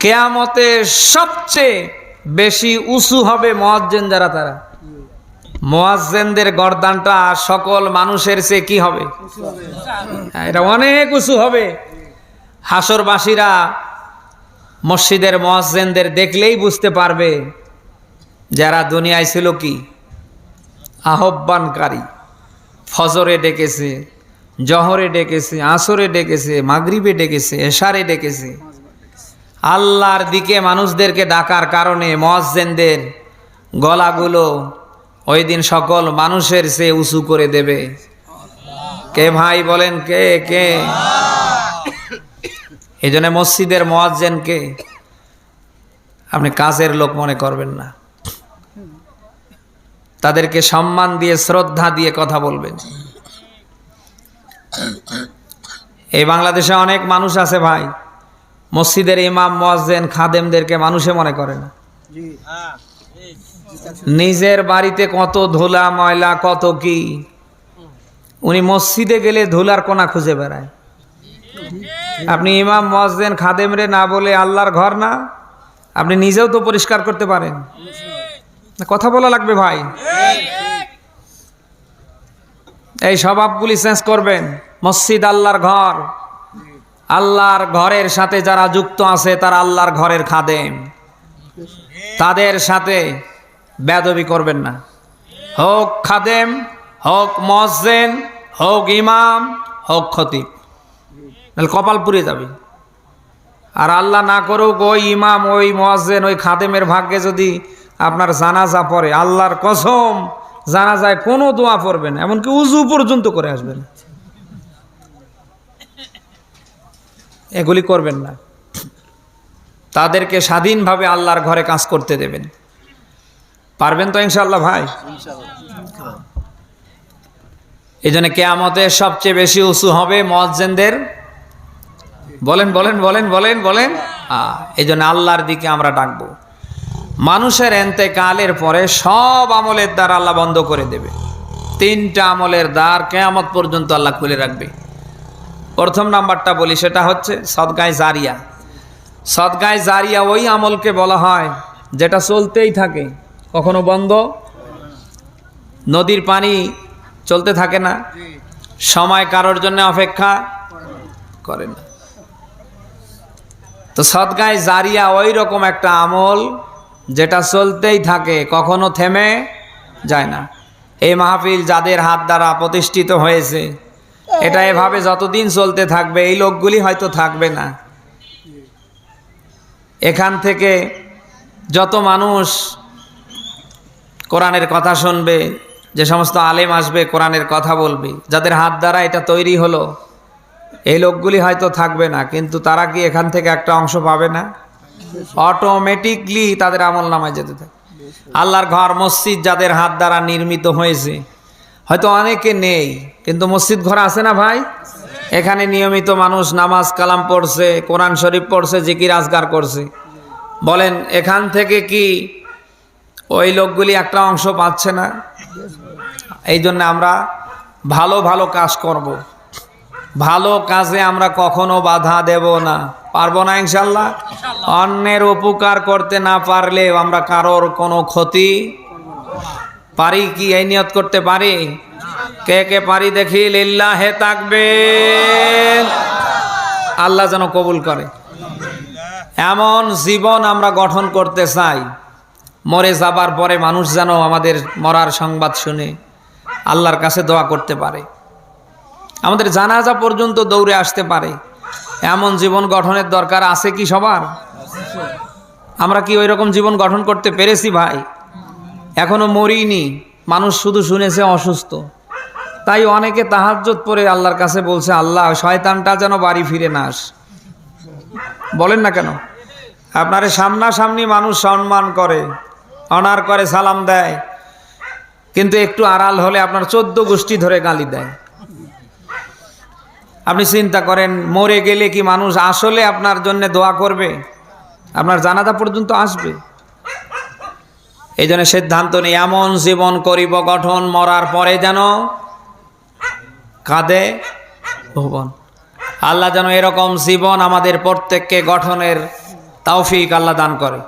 কেয়ামতে সবচেয়ে বেশি উঁচু হবে মোয়াজ্জেন যারা তারা। মোয়াজ্জেনদের গরদানটা সকল মানুষের সে কি হবে? হ্যাঁ, এটা অনেক উঁচু হবে। হাসরবাসীরা মসজিদের মোয়াজ্জেনদের দেখলেই বুঝতে পারবে যারা দুনিয়ায় ছিল কি? আহ্বানকারী। ফজরে ডেকেছে জহরে ডেকেছে আসরে ডেকেছে মাগরিবে ডেকেছে এশারে ডেকেছে। আল্লাহর দিকে মানুষদেরকে ডাকার কারণে মহাজেনদের গলাগুলো ওই দিন সকল মানুষের সে উঁচু করে দেবে। কে ভাই বলেন কে কে? এই জন্য মসজিদের মোয়াজ্জেনকে আপনি কাজের লোক মনে করবেন না। তাদেরকে সম্মান দিয়ে, শ্রদ্ধা দিয়ে কথা বলবেন। এই বাংলাদেশে অনেক মানুষ আছে ভাই। মসজিদের ইমাম মোয়াজ্জেন খাদেমদেরকে মানুষে মনে করে না। নিজের বাড়িতে কত ধুলা ময়লা কত কি? উনি মসজিদে গেলে ধুলার কোনা খুঁজে বেড়ায়। আপনি ইমাম মোয়াজ্জেন খাদেমরে না বলে আল্লাহর ঘর না আপনি নিজেও তো পরিষ্কার করতে পারেন। কথা বলা লাগবে ভাই? এই স্বভাবগুলি চেঞ্জ করবেন। মসজিদ আল্লাহর ঘর। আল্লাহর ঘরের সাথে যারা যুক্ত আছে, তারা আল্লাহর ঘরের খাদেম। তাদের সাথে বেদবি করবেন না। হোক খাদেম, হোক মসজেন হোক ইমাম, হোক খতিব। কপাল পুড়ে যাবে। আর আল্লাহ না করুক, ওই ইমাম, ওই মোয়াজ্জেন ওই খাদেমের ভাগ্যে যদি আপনার জানাজা পড়ে, আল্লাহর কসম, জানাজায় কোনো দোয়া পড়বেন এমনকি উজু পর্যন্ত করে আসবেন। এগুলি করবেন না। তাদেরকে স্বাধীনভাবে আল্লাহর ঘরে কাজ করতে দেবেন। পারবেন তো ইনশাল্লাহ ভাই? এই জন্য কেয়ামতে সবচেয়ে বেশি উঁচু হবে মজ্জেনদের বলেন বলেন বলেন বলেন বলেন। এই জন্য আল্লাহর দিকে আমরা ডাকবো। মানুষের এনতে কালের পরে সব আমলের দ্বার আল্লাহ বন্ধ করে দেবে। তিনটা আমলের দ্বার কেয়ামত পর্যন্ত আল্লাহ খুলে রাখবে। প্রথম নাম্বারটা বলি, সেটা হচ্ছে সদগায় জারিয়া। সদগায় জারিয়া ওই আমলকে বলা হয়, যেটা চলতেই থাকে, কখনো বন্ধ, নদীর পানি চলতে থাকে না, সময় কারোর জন্য অপেক্ষা করে না। তো সদগায় জারিয়া ওই রকম একটা আমল, যেটা চলতেই থাকে, কখনো থেমে যায় না। এই মাহফিল যাদের হাত দ্বারা প্রতিষ্ঠিত হয়েছে এটা এভাবে যতদিন চলতে থাকবে, এই লোকগুলি হয়তো থাকবে না। এখান থেকে যত মানুষ কোরআনের কথা শুনবে, যে সমস্ত আলেম আসবে, কোরআনের কথা বলবে, যাদের হাত দ্বারা এটা তৈরি হলো, এই লোকগুলি হয়তো থাকবে না, কিন্তু তারা কি এখান থেকে একটা অংশ পাবে না? অটোমেটিকলি তাদের আমল নামায় যেতে থাকে। আল্লাহর ঘর, মসজিদ যাদের হাত দ্বারা নির্মিত হয়েছে, হয়তো অনেকে নেই কিন্তু মসজিদ ঘর আছে না ভাই? এখানে নিয়মিত মানুষ নামাজ কালাম পড়ছে, কোরআন শরীফ পড়ছে, জিকির আজগার করছে। বলেন, এখান থেকে কি ওই লোকগুলি একটা অংশ পাচ্ছে না? এই জন্য আমরা ভালো ভালো কাজ করব। ভালো কাজে আমরা কখনো বাধা দেব না। পারব না ইনশাল্লাহ? অন্যের উপকার করতে না পারলে আমরা কারোর কোনো ক্ষতি পারি কি? এই নিয়ত করতে পারি? কে কে পারি দেখি লিল্লা হে থাকবে আল্লাহ যেন কবুল করে। এমন জীবন আমরা গঠন করতে চাই, মরে যাবার পরে মানুষ যেন আমাদের মরার সংবাদ শুনে আল্লাহর কাছে দোয়া করতে পারে। আমাদের জানাজা পর্যন্ত দৌড়ে আসতে পারে। এমন জীবন গঠনের দরকার আছে কি সবার? আমরা কি ওই রকম জীবন গঠন করতে পেরেছি ভাই? এখনও মরিনি, মানুষ শুধু শুনেছে অসুস্থ। তাই অনেকে তাহাজ্জত পরে আল্লাহর কাছে বলছে, আল্লাহ, শয়তানটা যেন বাড়ি ফিরে না আস। বলেন না কেন? আপনার সামনাসামনি মানুষ সম্মান করে, অনার করে, সালাম দেয়, কিন্তু একটু আড়াল হলে আপনার চোদ্দ গোষ্ঠী ধরে গালি দেয়। আপনি চিন্তা করেন, মরে গেলে কি মানুষ আসলে আপনার জন্য দোয়া করবে? আপনার জানাজা পর্যন্ত আসবে। এই জন্য সিদ্ধান্ত নেই এমন জীবন করিব, গঠন মরার পরে যেন কাঁদে? ভুবন আল্লাহ যেন এরকম জীবন আমাদের প্রত্যেককে গঠনের তাওফিক আল্লাহ দান করে।